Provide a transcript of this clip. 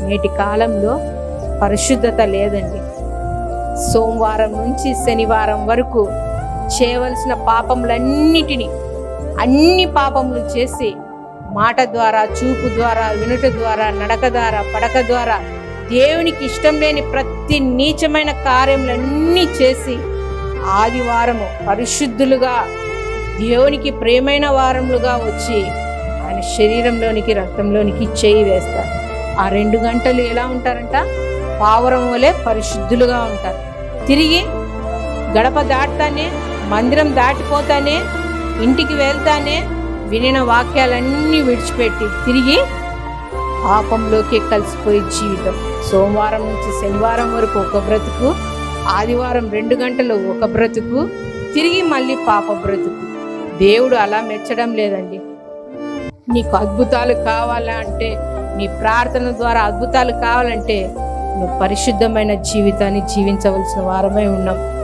నేటి కాలంలో పరిశుద్ధత లేదండి. సోమవారం నుంచి శనివారం వరకు చేయవలసిన పాపములన్నిటినీ అన్ని పాపములు చేసి మాట ద్వారా చూపు ద్వారా వినుట ద్వారా నడక ద్వారా పడక ద్వారా దేవునికి ఇష్టం లేని ప్రతి నీచమైన కార్యములన్నీ చేసి ఆదివారము పరిశుద్ధులుగా దేవునికి ప్రేమైన వారములుగా వచ్చి ఆయన శరీరంలోనికి రక్తంలోనికి చేయి వేస్తారు. ఆ రెండు గంటలు ఎలా ఉంటారంట? పావురం వలె పరిశుద్ధులుగా ఉంటారు. తిరిగి గడప దాటుతానే మందిరం దాటిపోతానే ఇంటికి వెళ్తానే వినిన వాక్యాలన్నీ విడిచిపెట్టి తిరిగి పాపంలోకి కలిసిపోయే జీవితం. సోమవారం నుంచి శనివారం వరకు ఒక బ్రతుకు ఆదివారం రెండు గంటలు ఒక బ్రతుకు తిరిగి మళ్ళీ పాప బ్రతుకు. దేవుడు అలా మెచ్చడం లేదండి. నీకు అద్భుతాలు కావాలంటే నీ ప్రార్థన ద్వారా అద్భుతాలు కావాలంటే నువ్వు పరిశుద్ధమైన జీవితాన్ని జీవించవలసిన వారమై ఉన్నాం